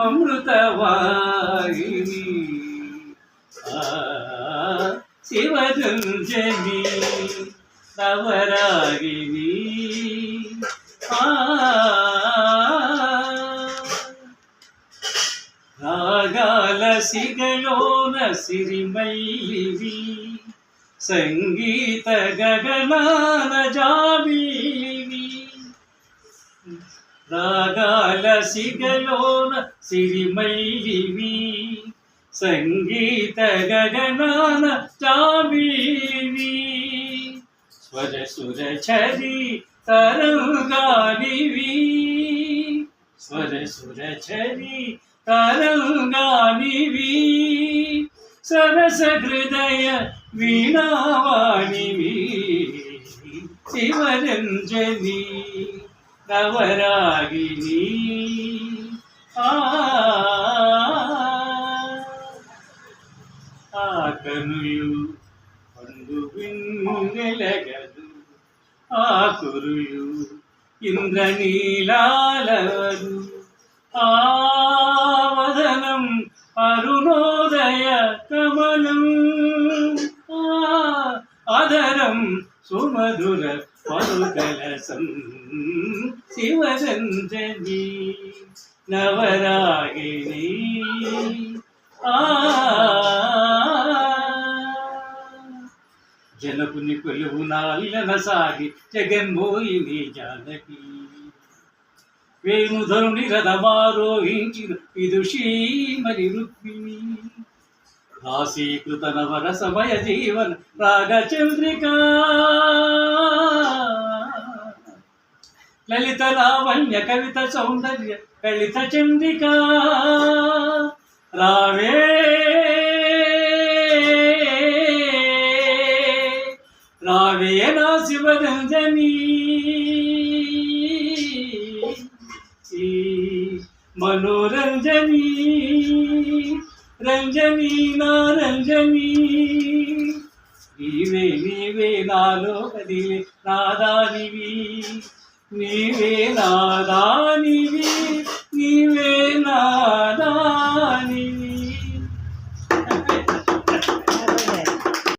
అమృతవాహిని. ఆ, శివదుంజని నవరాగిని. రాగాల సిగలోన సిరిమల్లివి. సంగీత గగనాన జాబీవి రాగా సిగలోన సిరిమల్లివి సంగీత గగనాన చావీవి స్వర సుర చరి తరంగానివి. స్వర సుర చరి తరంగానివి. సరస హృదయ వీణావాణివి శివరంజని. నవరాగిని ఆ ఆ కనులు పండు విన్నెలగదు ఆ కురులు ఇంద్రనీలాలవదు ఆ వదనం అరుణోదయ కమలం సుమధుర పరుకలసం శివరంజని నవరాగిణి. ఆ. జనకుని కొలువు నాలిన సాగి జగన్మోహిని జానకి. వేణుధరుని రథమారోహించిన విదుషీమరి రుక్మిణి. రాశీకృత నవర సమయ జీవన రాగచంద్రిక. లలిత లావణ్య కవిత సౌందర్య లలిత చంద్రిక. రావే. రావే నా శివరంజని మనోరంజనీ. రంజని నా రంజని. నీవే నీవే నాలో కదిలే నాదానివి నీవే నాదానివి